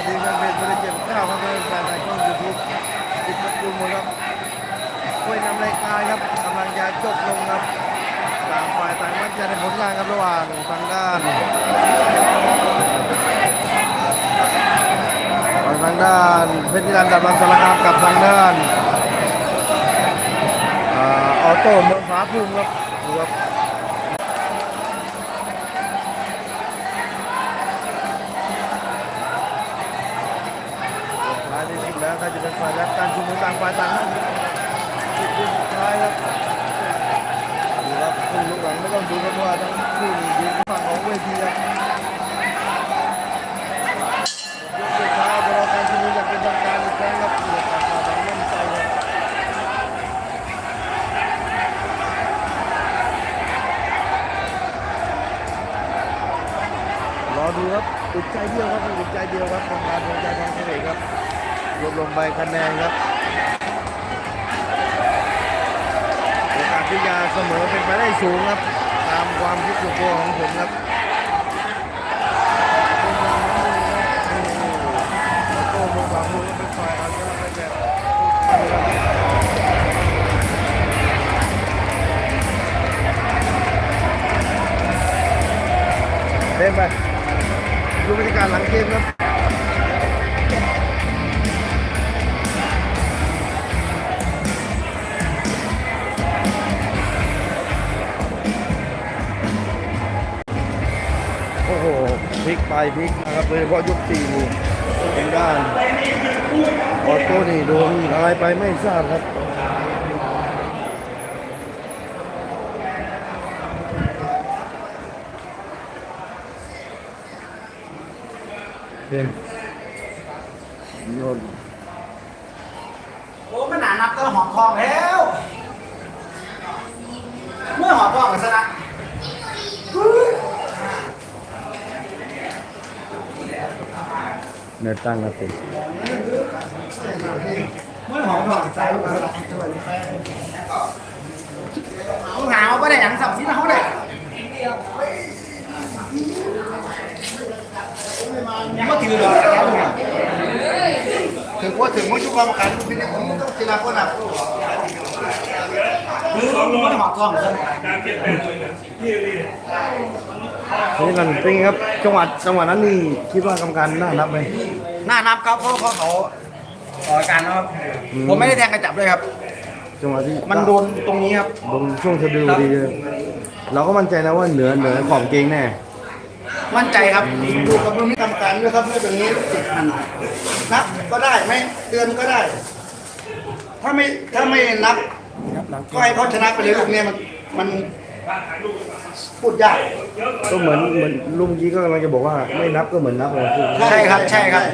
วัสดีครับเป็นบริเจ็บข้าครับเป็นแฟนรายการยูทูบติดตามดูหมดครับคุยนำรายการครับกำลังจะจบลงครับต่างฝ่ายต่างมั่นใจในผลงานครับระหว่างทางด้านทางด้านเพชรนิรันดร์ดับรังสารคามกับทางด้านออโต้เมืองฟ้าภูมิครับดูครับ เป็นฝ่ายรับการชุมนุมต่างฝ่ายต่างนั่นจุดสุดท้ายครับดูครับคุณลูกหลังไม่ต้องดูครับว่าทั้งคู่นี่ยืนฝั่งของเวทีครับ ใบคะแนนครับโอกาสที่จะเสมอเป็นไปได้สูงครับ ตามความคิดส่วนตัวของผมครับแล้วก็มงหวังมือก็เป็นฝ่ายเอาชนะไปแบบเล่นไปดูบรรยากาศหลังเกมครับ ลิกไปพลิกนะครับโดยเฉพาะยกสี่นี่ทางด้านออโต้นี่โดนอะไรไปไม่ทราบครับเพียงโยนโอ้มันหนานับก็หอมทองแล้ว เมื่อหอมทองกับสนะ เนื้อตั้งครับผมเมื่อหอมทองกับสายลูกสนะเอาหนาวก็ได้ย่างสับที่เขาได้ยังไม่ถือเลยถึงว่าถึงว่าชุกกรรมการพี่เนี่ยผมต้องกีฬาคนอ่ะมือมันหอมทองกับสนะนี่มันเป็นไงครับ จังหวัดจังหวัดนั้นนี่คิดว่ากรรมการน่านับไหมหน้านับครับเพราะเขาเขาต่อการนะครับอืมผมไม่ได้แทงกระจับเลยครับ จังหวัดที่มันโดนตรงนี้ครับโดนช่วงสะดือพอดีเลยเราก็มั่นใจนะว่าเหนือเหนือขอบเกงแน่ มั่นใจครับดูกับรุ่นกรรมการด้วยครับเรื่องนี้ติดพันนับก็ได้ไม่เตือนก็ได้ ถ้าไม่ถ้าไม่นับ ก็ให้เขาชนะไปเลยลูกเนี้ยมันมันพูดยาก ก็เหมือนเหมือนลุงกี้ก็กำลังจะบอกว่าไม่นับก็เหมือนนับเลยใช่ครับใช่ครับ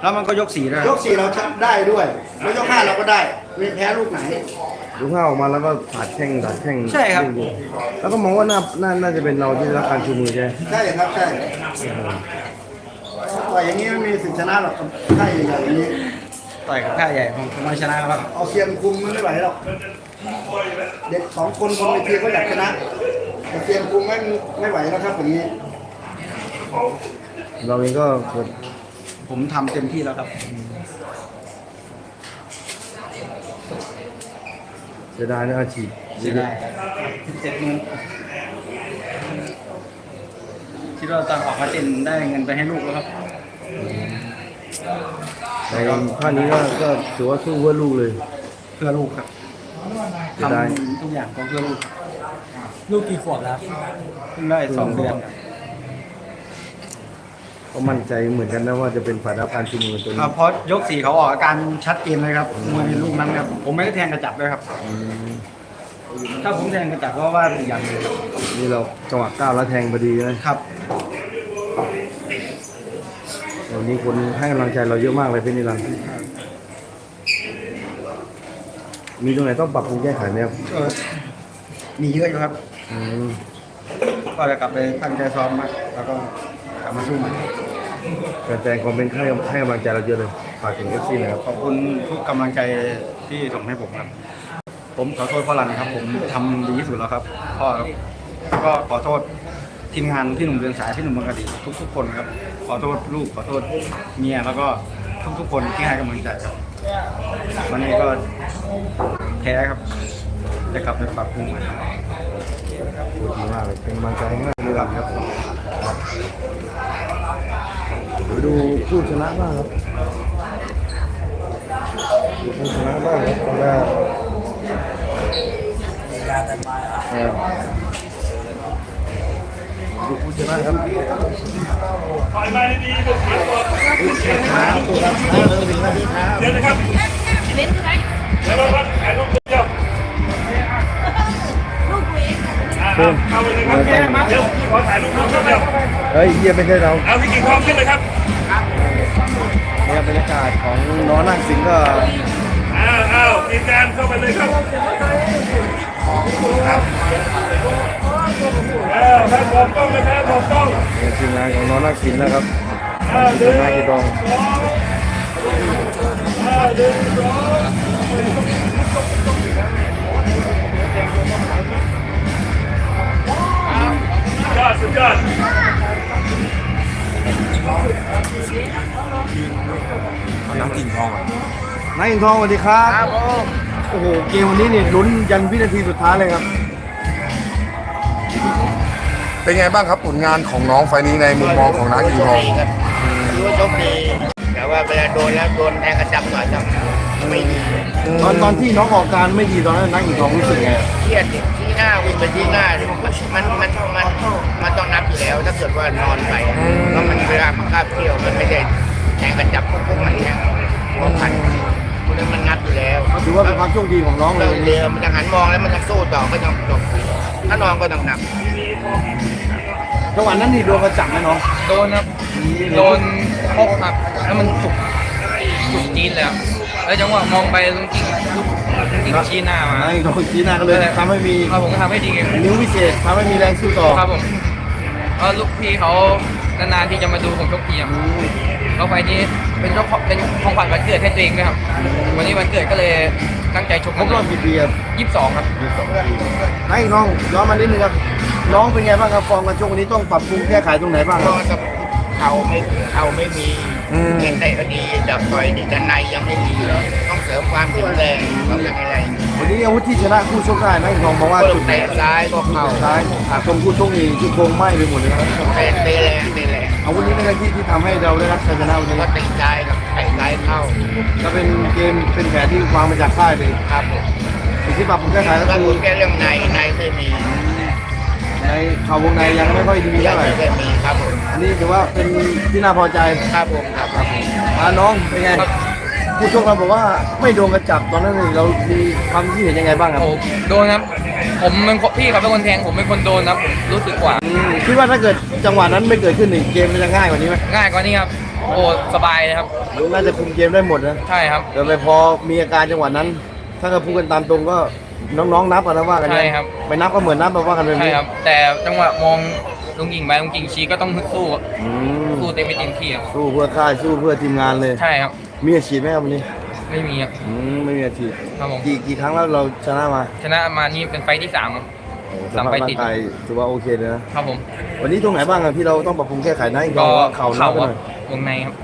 แล้วมันก็ยกสีนะยกสีเราได้ด้วย แล้วยกห้าเราก็ได้ไม่แพ้ลูกไหนลุงห้าออกมาแล้วก็ตัดแข้งตัดแข้งใช่ครับ แล้วก็มองว่าน่าน่าน่าจะเป็นเราที่รับการชูมือใช่ไหมใช่ครับใช่ต่อยอย่างนี้ไม่มีสิทธิชนะหรอกใช่อย่างนี้ต่อยกับค่ายใหญ่ผมผมไม่ชนะครับเอาเซียนคุมมันไม่ไหวหรอก เด็กสองคนบนเวทีก็อยากชนะแต่เซียนคุมไม่ไม่ไหวแล้วครับอย่างนี้ เราเองก็กดผมทำเต็มที่แล้วครับเสียดายนะอาชีพเสียดายเจ็ดหมื่นคิดว่าตอนออกมาเต้นได้เงินไปให้ลูกแล้วครับในภาคนี้ก็ก็ถือว่าสู้เพื่อลูกเลย เพื่อลูกครับเสียดาย ทำทุกอย่างก็เพื่อลูกลูกกี่ขวบแล้วเพิ่งได้สองเดือนครับ ก็มั่นใจเหมือนกันนะว่าจะเป็นฝ่ายรับการชูมือตัวคนี้รับเพราะยกสี่เขาออกอาการชัดเจนเลยครับมวยลูกนั้นครับผมไม่ได้แทงกระจับเลยครับ อืมถ้าผมแทงกระจับก็ว่าอีกอย่างหนึงนี่เราจังหวะก้าวแล้วแทงพอดีนะครับ วันนี้คนให้กำลังใจเราเยอะมากเลยพี่นิรันดร์ มีตรงไหนต้องปรับปรุงแก้ไขไหมครับก็มีเยอะอยู่ครับ อืมก็จะกลับไปตั้งใจซ้อมมาแล้วก็กลับมาสู้ใหม่แฟนๆคอมเมนต์ให้ให้กำลังใจเราเยอะเลยฝากถึงเอฟซีนะครับ ขอบคุณทุกกำลังใจที่ส่งให้ผมครับ ผมขอโทษพ่อรันครับ ผมทำดีที่สุดแล้วครับพ่อครับก็ขอโทษทีทีมงานพี่หนุ่มเดินสายพี่หนุ่มบางกะดีทุกๆคนครับ ขอโทษลูกขอโทษเมียแล้วก็ทุกๆคนที่ให้กำลังใจครับ วันนี้ก็แพ้ครับ จะกลับไปปรับปรุงใหม่ครับดีมากเลยเป็นกำลังใจให้กับบุรีรัมย์ครับเดี๋ยวดูผู้ชนะบ้างครับดูผู้ชนะบ้างครับตอนแรก ผู้ชนะครับผู้ชนะตัวรับชนะเลยหนึ่งนาทีครับเดี๋ยวนะครับเดี๋ยวเราพักถ่ายรูปเดียวอ่าเข้าไปเลยครับเดี๋ยวขอถ่ายรูปรูปเดียวเฮ้ยเยี่ยมไม่ใช่เราเอาพี่กิ่งทองขึ้นเลยครับเนี่ยบรรยากาศของน้องนั่งสิงก็อ้าวอ้าวทีมงานเข้าไปเลยครับ ครับอ้าวท่านมองกล้องเลยครับมองกล้องเป็นทีมงานของน้องนั่งสิงห์นะครับอ้าวหนึ่งหน้ากีตองอ้าวหนึ่งสองยอดสุดยอดนายอินทองสวัสดีครับโอ้โห เกมวันนี้เนี่ยลุ้นยันวินาทีสุดท้ายเลยครับ เป็นไงบ้างครับผลงานของน้องไฟล์นี้ในมุมมองของนักกีฬารู้ว่าโชคดีแต่ว่าเวลาโดนแล้วโดนแทงกระจับต่อยจับไม่ดีตอนตอนที่น้องออกการไม่ดีตอนนั้นนักอินทองรู้สึกไงเครียดดิที่หน้าวิ่งไปที่หน้าเนี่ยมันมันมันมันมันต้องนับอยู่แล้ว ถ้าเกิดว่านอนไปแล้วมันเวลามันคาบเที่ยวมันไม่ได้แทงกระจับพวกพวกมันแทงหัวพันคุณนั้นมันนับอยู่แล้วถือว่าเป็นความโชคดีของน้องเลเรายเรือมันจะหันมองแล้วมันจะสู้ต่อก็ต้องจบถ้านอนก็ต้องนับ จังหวะนั้นนี่โดนกระจับไหมน้องโดนครับโดนพกครับแล้วมันสุกสุกจีนเลยครับแล้วจังหวะมองไปลุงกิ่งลุงกิ่งชี้หน้ามานักอินทองชี้หน้าก็เลยทำให้มีครับผมก็ทำให้ดีนิ้ววิเศษทำให้มีแรงสู้ต่อครับผมเออลูกพี่เขานานๆที่จะมาดูผมชกทีครับแล้วไฟล์นี้เป็นชกเป็นของขวัญวันเกิดให้ตัวเองด้วยครับ วันนี้วันเกิดก็เลยตั้งใจชกครบรอบกี่ปีครับยี่สิบสองครับนักอินทองย้อนมานิดนึงครับ น้องเป็นไงบ้างครับฟอร์มการชกวันนี้ต้องปรับปรุงแก้ไขตรงไหนบ้างคก็รับ จะเข่าไม่เข่าไม่มีเล่นได้ก็ดีดับต่อยดีแต่ในยังไม่มีต้องเสริมความแข็งแรงต้องยังไงวันนี้อาวุธที่ชนะคู่ชกได้นักอินทองบอกว่าก็จุดไหนเตะซ้ายก็เข่าซ้ายตรงคู่ชกนี่ที่โครงไหม้ไปหมดเลยนะครับเตะเตะแรงเตะแรงอาวุธนี้นะครับที่ที่ทำให้เราได้รับชัยชนะวันนี้ก็เตะซ้ายกับเตะซ้ายเข้าก็เป็นเกมเป็นแผนที่วางมาจากค่ายเลยครับผมสิ่งที่ปรับปรุงแก้ไขก็ถ้าคืคุอณแค่เรื่องในในไม่มี ในข่าววงในยังไม่ค่อยดียัเท่างไหร่ไม่มีครับผมอันนี้ถือว่าเป็นที่น่าพอใจครับผมครับครับผมมาน้องเป็นไงผู้ชกเราบอกว่าไม่โดนกระจับตอนนั้นเลยเรามีความคิดเห็นยังไงบ้างครับโอ้โดนครับ ผมเป็นคนพี่ครับเป็นคนแทงผมเป็นคนโดนครับผมรู้สึกกว่าอืมคิดว่าถ้าเกิดจังหวะนั้นไม่เกิดขึ้นหนึ่งเกมมันจะง่ายกว่านี้ไหมง่ายกว่านี้ครับโอ้สบายเลยครับน่าจะคุมเกมได้หมดนะใช่ครับแต่ไปพอมีอาการจังหวะนั้น ถ้าเกิดพูดกันตามตรงก็ น้องๆนับกันนะว่ากันใช่ครับไม่นับก็เหมือนนับมาว่ากันแบบใช่นี้ครับ แต่จังหวะมองลุงกิ่งไปลุงกิ่งชี้ก็ต้องฮึดสู้อืมสู้เต็มไปเต็มที่ครับสู้เพื่อค่ายสู้เพื่อทีมงานเลย ใช่ครับ มีอาชีพไหมครับวันนี้ไม่มีครับอืมไม่มีอาชีพครับผมกี่กี่ครั้งแล้วเราชนะมาชนะมานี่เป็นไฟท์ที่สามครับสามไฟล์ติดร่างกายถือว่าโอเคเลยนะครับผมวันนี้ตรงไหนบ้างอะที่เราต้องปรับปรุงแก้ไขนะอีกก็ก็ว่าเข่าเข่าเข่าครับวงในครับ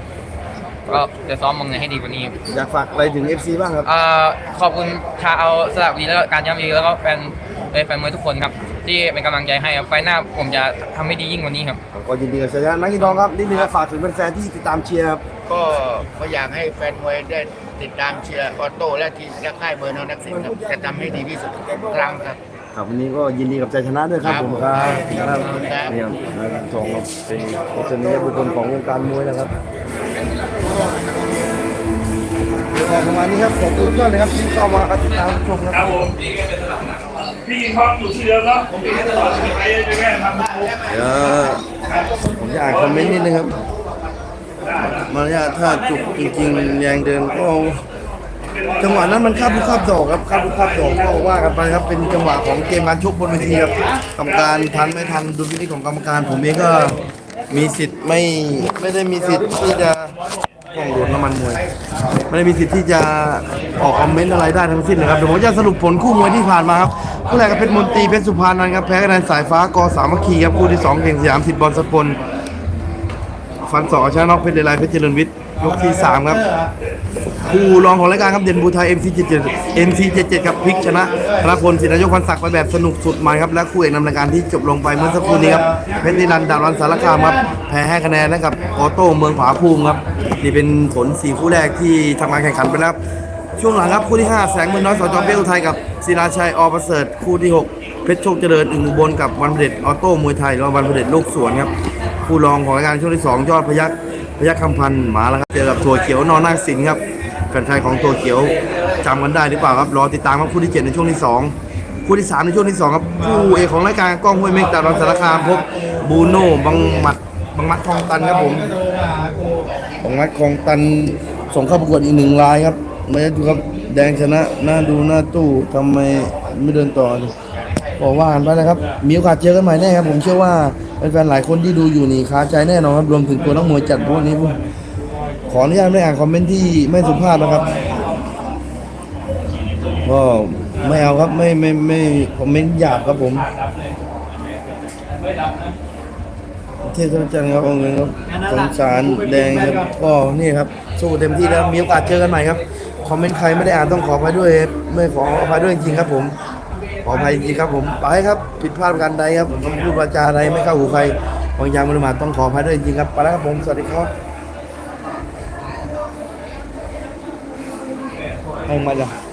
ก็จะซ้อมวงในให้ดีกว่านี้ครับอยากฝากอะไรถึง FC บ้างครับ เอ่อขอบคุณชาวสระบุรีแล้วก็การย้ำอีกแล้วก็แฟนเอ้ยแฟนมวยทุกคนครับ ที่เป็นกำลังใจให้ครับไฟล์หน้าผมจะทำให้ดียิ่งกว่านี้ครับ ก็ยินดีกับชัยชนะนักกีฬาครับนิดนึงครับฝากถึงแฟนๆที่ติดตามเชียร์ครับ ก็ก็อยากให้แฟนมวยได้ติดตามเชียร์ออโต้และทีมและค่ายเบอร์น้องนักสิงห์ครับจะทำให้ดีที่สุดทุกครั้งครับ ครับวันนี้ก็ยินดีกับชัยชนะด้วยครับครับผมครับครับครับนี่ครับนายทองครับเป็นคนสนิทบุคคลของวงการมวยนะครับ เดี๋ยวออกประมาณนี้ครับขอบคุณทุกท่านนะครับที่เข้ามาติดตามชมนะคครัรับบผมพี่กิ่งทองอยู่ที่เดิมเนาะผมเป็นตลอดไปไปแม่ทำปุ๊บเดี๋ยวผมจะอ่านคอมเมนต์นิดนึงครับมารยาทถ้าจุกจริงๆแรงเดินก็จังหวะนั้นมันคาบลูกคาบดอกครับคาบลูกคาบดอกก็ว่ากันไปครับเป็นจังหวะของเกมการชกบนเวทีครับกรรมการทันไม่ทันดูพินิจของกรรมการ ผมเองก็มีสิทธิ์ไม่ไม่ได้มีสิทธิ์ที่จะ ต้องโดนน้ำมันมวย ไม่ได้มีสิทธิ์ที่จะออกคอมเมนต์อะไรได้ทั้งสิ้นนะครับเดี๋ยวผมจะสรุปผลคู่มวยที่ผ่านมาครับคู่แรกก็เป็นมนตรีเพชรสุพรรณนันครับแพ้คะแนนสายฟ้ากอสามัคคีครับคู่ที่สองเก่งสยามสิทธิ์บอลสกลฟันสองเอาชนะน็อกเพชรเลไลเพชรเจริญวิทย์ ยกที่สามครับ คู่รองของรายการครับเด่นบูไทย MC77 MC77 ครับพลิกชนะธนพลศินายกพันศักดิ์ไปแบบสนุกสุดมันครับ และคู่เอกนำรายการที่จบลงไปเมื่อสักครู่นี้ครับเพชรนิรันดร์ดาวรันสารคามครับแพ้ให้คะแนนให้กับออโต้เมืองผาภูมิครับนี่เป็นผลสี่คู่แรกที่ทำการแข่งขันไปแล้วครับช่วงหลังครับคู่ที่ 5 แสงเมืองน้อยสจเบลไทยกับศิลาชัยอประเสริฐคู่ที่ 6 เพชรโชคเจริญอึ่งอุบลกับวันพเดชออโต้มวยไทยหรือว่าวันพเดชลูกสวนครับคู่รองของรายการช่วงที่สองยอดพยัคฆ์ พยัคฆ์คำพันธ์มาแล้วครับเจอกับถั่วเขียวนอนนาคสินครับแฟนไทยของตัวเขียวจำกันได้หรือเปล่าครับรอติดตามครับคู่ที่7ในช่วงที่2คู่ที่3ในช่วงที่2ครับคู่เอกของรายการกล้องห้วยเมฆตาดอนสารคามพบบูโน่บังหมัดบังมัดคลองตันครับผมบังมัดคลองตันส่งเข้าประกวดอีกหนึ่งรายครับไม่ใช่ดูครับแดงชนะหน้าดูหน้าตู้ทำไมไม่เดินต่อ กว่ากันไปนะครับ มีโอกาสเจอกันใหม่แน่ครับผมเชื่อว่าแฟนๆหลายคนที่ดูอยู่นี่คาใจแน่นอนครับรวมถึงตัวนักมวยจัดพวกนี้พวกขออนุญาตไม่อ่านคอมเมนต์ที่ไม่สุภาพนะครับก็ไม่เอาครับไม่ไม่ไม่คอมเมนต์หยาบครับผมเทพจันทร์ครับองค์หนึ่งครับสงสารแดงครับก็นี่ครับสู้เต็มที่แล้วมีโอกาสเจอกันใหม่ครับคอมเมนต์ใครไม่ได้อ่านต้องขออภัยด้วยไม่ขออภัยด้วยจริงครับผม ขออภัยจริงๆครับผมไปครับผิดพลาดประการใดครับผมพูดวาจาอะไรไม่เข้าหูใครบางอย่างมันมาต้องขออภัยด้วยจริงๆครับไปแล้วครับผมสวัสดีครับให้มาจ้ะ